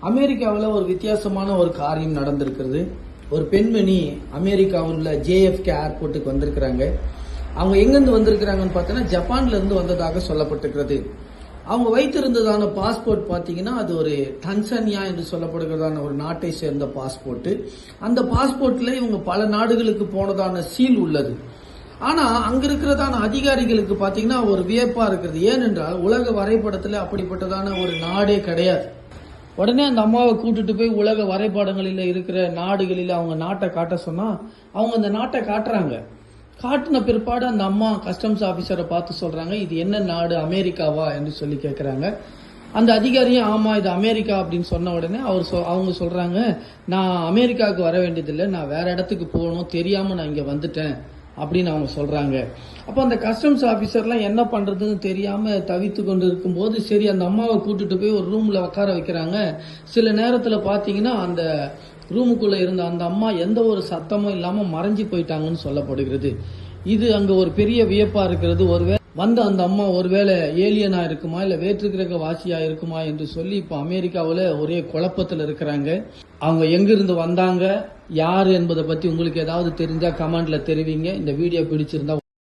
அமெரிக்காவில் ஒரு வித்தியாசமான ஒரு காரியம் நடந்திருக்கிறது. ஒரு பெண்மணி அமெரிக்காவில் உள்ள ஜேஎஃப்கே ஏர்போர்ட்டுக்கு வந்திருக்கிறாங்க. அவங்க எங்கேருந்து வந்திருக்கிறாங்கன்னு பார்த்தோன்னா ஜப்பான்ல இருந்து வந்ததாக சொல்லப்பட்டிருக்கிறது. அவங்க வைத்திருந்ததான பாஸ்போர்ட் பார்த்தீங்கன்னா அது ஒரு டன்சன்யா என்று சொல்லப்படுகிறதான ஒரு நாட்டை சேர்ந்த பாஸ்போர்ட் அந்த பாஸ்போர்ட்டில் இவங்க பல நாடுகளுக்கு போனதான சீல் உள்ளது. ஆனால் அங்கே இருக்கிறதான அதிகாரிகளுக்கு பார்த்தீங்கன்னா ஒரு வியப்பாக இருக்கிறது ஏனென்றால் உலக வரைபடத்தில் அப்படிப்பட்டதான ஒரு நாடே கிடையாது. உடனே அந்த அம்மாவை கூட்டிட்டு போய் உலக வரைபடங்களில் இருக்கிற நாடுகளில் அவங்க நாட்டை காட்ட சொன்னா அவங்க அந்த நாட்டை காட்டுறாங்க. காட்டின பிற்பாடு அந்த அம்மா கஸ்டம்ஸ் ஆபீசரை பார்த்து சொல்றாங்க இது என்ன நாடு அமெரிக்காவா என்று சொல்லி கேட்குறாங்க அந்த அதிகாரியும் ஆமா இது அமெரிக்கா அப்படின்னு சொன்ன உடனே அவர் சொ- அவங்க சொல்றாங்க நான் அமெரிக்காவுக்கு வர வேண்டியதில்லை நான் வேற இடத்துக்கு போகணும் தெரியாம நான் இங்க வந்துட்டேன். அப்படின்னு அவங்க சொல்கிறாங்க அப்போ அந்த கஸ்டம்ஸ் ஆஃபீஸர்லாம் என்ன பண்ணுறதுன்னு தெரியாமல் தவித்து கொண்டு இருக்கும்போது சரி அந்த அம்மாவை கூட்டிட்டு போய் ஒரு ரூமில் உட்கார வைக்கிறாங்க. சில நேரத்தில் பார்த்தீங்கன்னா அந்த ரூமுக்குள்ளே இருந்த அந்த அம்மா எந்த ஒரு சத்தமும் இல்லாமல் மறைஞ்சு போயிட்டாங்கன்னு சொல்லப்படுகிறது. இது அங்கே ஒரு பெரிய வியப்பாக இருக்கிறது. ஒருவேளை வந்த அந்த அம்மா ஒருவேளை ஏலியனா இருக்குமா இல்ல வேற்றுக்கிரக வாசியா இருக்குமா என்று சொல்லி இப்ப அமெரிக்காவில் ஒரே குழப்பத்தில் இருக்கிறாங்க. அவங்க எங்கிருந்து வந்தாங்க யார் என்பதை பத்தி உங்களுக்கு ஏதாவது தெரிஞ்சா கமெண்ட்ல தெரிவிங்க. இந்த வீடியோ பிடிச்சிருந்தா